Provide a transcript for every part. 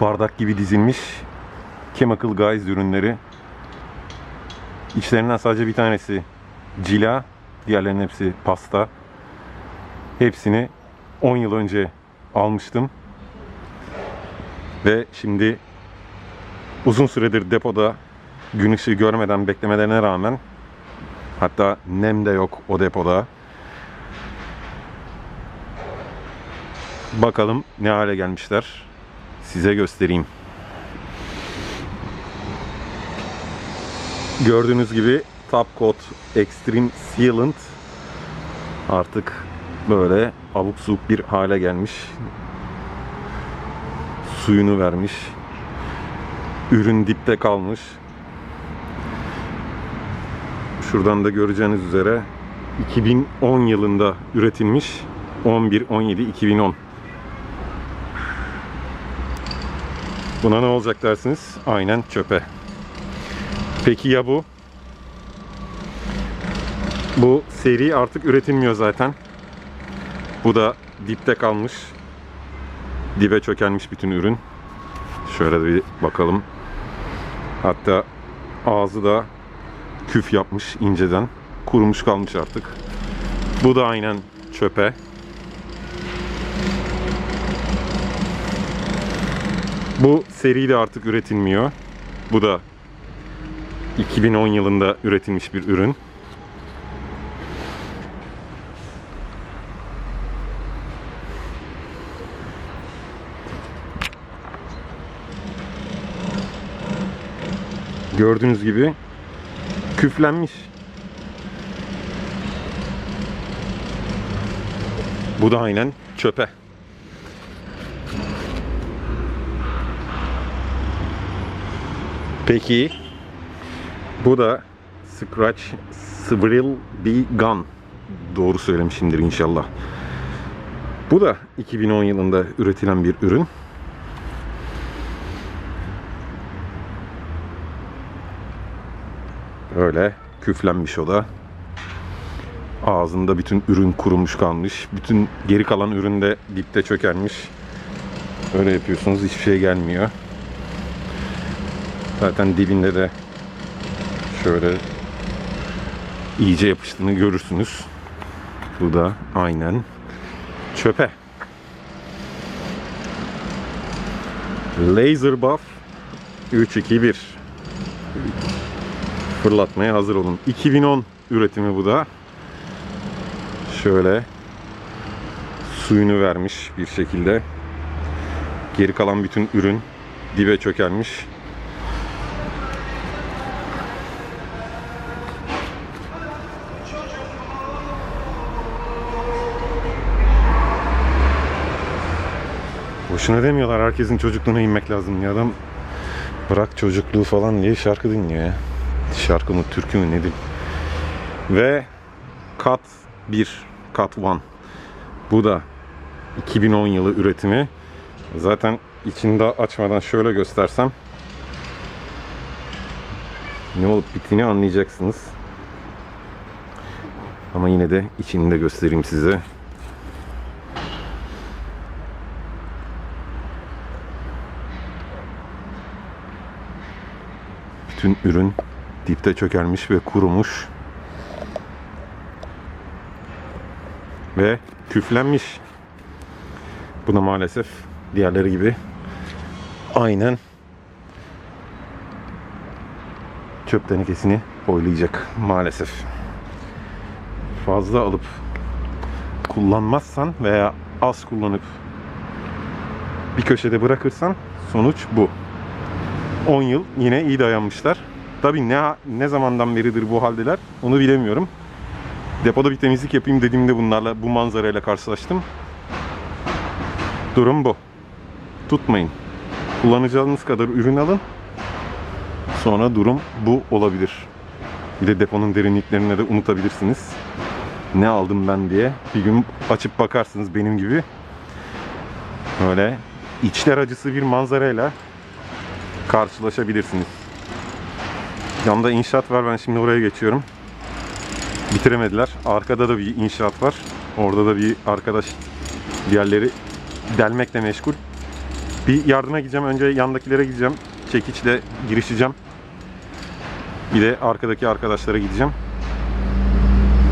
bardak gibi dizilmiş Chemical Guys ürünleri. İçlerinden sadece bir tanesi cila, diğerlerinin hepsi pasta. Hepsini 10 yıl önce almıştım. Ve şimdi uzun süredir depoda gün ışığı görmeden beklemelerine rağmen hatta nem de yok o depoda. Bakalım ne hale gelmişler. Size göstereyim. Gördüğünüz gibi Top Coat Extreme Sealant artık böyle abuk subuk bir hale gelmiş. Suyunu vermiş. Ürün dipte kalmış. Şuradan da göreceğiniz üzere 2010 yılında üretilmiş. 11 17 2010. Buna ne olacak dersiniz? Aynen çöpe. Peki ya bu? Bu seri artık üretilmiyor zaten. Bu da dipte kalmış. Dibe çökelmiş bütün ürün. Şöyle bir bakalım. Hatta ağzı da küf yapmış inceden. Kurumuş kalmış artık. Bu da aynen çöpe. Bu seri de artık üretilmiyor. Bu da 2010 yılında üretilmiş bir ürün. Gördüğünüz gibi küflenmiş. Bu da aynen çöpe. Peki bu da Scratch Svril B Gun. Doğru söylemişimdir inşallah. Bu da 2010 yılında üretilen bir ürün. Öyle küflenmiş o da. Ağzında bütün ürün kurumuş kalmış. Bütün geri kalan ürün de dipte çökermiş. Öyle yapıyorsunuz hiçbir şey gelmiyor. Zaten dibinde de şöyle iyice yapıştığını görürsünüz. Bu da aynen çöpe. Laser Buff 3 2 1 fırlatmaya hazır olun. 2010 üretimi bu da. Şöyle suyunu vermiş bir şekilde. Geri kalan bütün ürün dibe çökelmiş. Boşuna demiyorlar herkesin çocukluğuna inmek lazım ya adam bırak çocukluğu falan diye şarkı dinliyor ya. Şarkı mı türkü mü nedir? Ve Cut 1, Cut 1. Bu da 2010 yılı üretimi. Zaten içinde açmadan şöyle göstersem ne olup bittiğini anlayacaksınız. Ama yine de içini de göstereyim size. Bütün ürün dipte çökelmiş ve kurumuş. Ve küflenmiş. Bu da maalesef diğerleri gibi aynen çöp tenekesini boylayacak maalesef. Fazla alıp kullanmazsan veya az kullanıp bir köşede bırakırsan sonuç bu. 10 yıl yine iyi dayanmışlar. Tabii ne ne zamandan beridir bu haldeler onu bilemiyorum. Depoda bir temizlik yapayım dediğimde bunlarla bu manzarayla karşılaştım. Durum bu. Tutmayın. Kullanacağınız kadar ürün alın. Sonra durum bu olabilir. Bir de deponun derinliklerine de unutabilirsiniz. Ne aldım ben diye. Bir gün açıp bakarsınız benim gibi. Böyle içler acısı bir manzarayla karşılaşabilirsiniz. Yanında inşaat var. Ben şimdi oraya geçiyorum. Bitiremediler. Arkada da bir inşaat var. Orada da bir arkadaş diğerleri delmekle meşgul. Bir yardıma gideceğim. Önce yandakilere gideceğim. Çekiçle girişeceğim. Bir de arkadaki arkadaşlara gideceğim.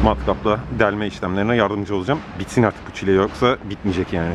Matkapla delme işlemlerine yardımcı olacağım. Bitsin artık bu çile yoksa bitmeyecek yani.